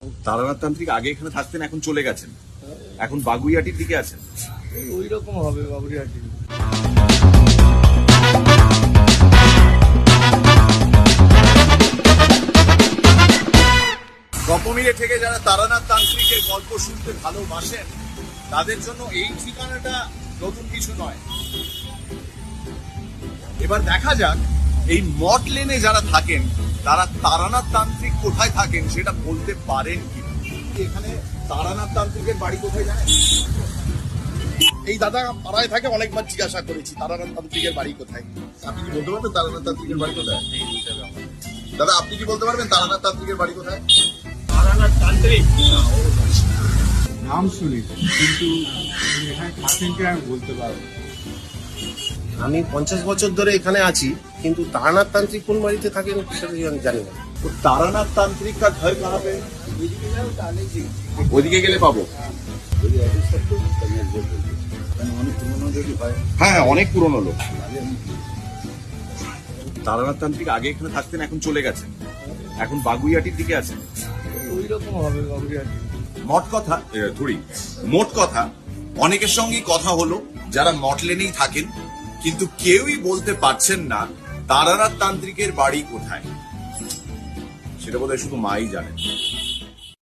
তারানাথ তান্ত্রিক আগে এখানে থাকতেন এখন চলে গেছেন। এখন বাগুইয়াটির দিকে আছেন। ওই রকম হবে বাবুরিহাটি রকমিরে থেকে যারা তারানাথ তান্ত্রিকের গল্প শুনতে ভালোবাসেন তাদের জন্য এই ঠিকানাটা নতুন কিছু নয়। এবার দেখা যাক এই মঠ লেনে যারা থাকেন তারা তারানাথ তান্ত্রিক কোথায় থাকেন সেটা বলতে পারেন কি? এখানে তারানাথ তান্ত্রিকের বাড়ি কোথায় জানেন? এই দাদা পাড়ায় থাকে অনেকবার জিজ্ঞাসা করেছি তারানাথ তান্ত্রিকের বাড়ি কোথায়? আপনি কি বলতে পারবেন তারানাথ তান্ত্রিকের বাড়ি কোথায়? দাদা। আপনি কি বলতে পারবেন তারানাথ তান্ত্রিকের বাড়ি কোথায়? নাম শুনেছি কিন্তু এখানে থাকেন কি আমি বলতে পারব আমি পঞ্চাশ বছর ধরে এখানে আছি কিন্তু তারানাথ তান্ত্রিক কোন বাড়িতে থাকে সেটা আমি জানি না। তো তারানাথ তান্ত্রিক কার ঘর কहाँ पे ওদিকে গেলে পাবো। হ্যাঁ হ্যাঁ অনেক পুরনো লোক। তারানাথ তান্ত্রিক আগে এখানে থাকতেন এখন চলে গেছেন এখন বাগুইয়াটির দিকে আছেন ওই রকম হবে বাগুইয়াটি কথা ধরি। মোট কথা অনেকের সঙ্গেই কথা হলো যারা মটলেনেই থাকেন কিন্তু কেউই বলতে পারছেন না তারানাথ তান্ত্রিকের বাড়ি কোথায়? সেটা বোধহয় শুধু মাই জানেন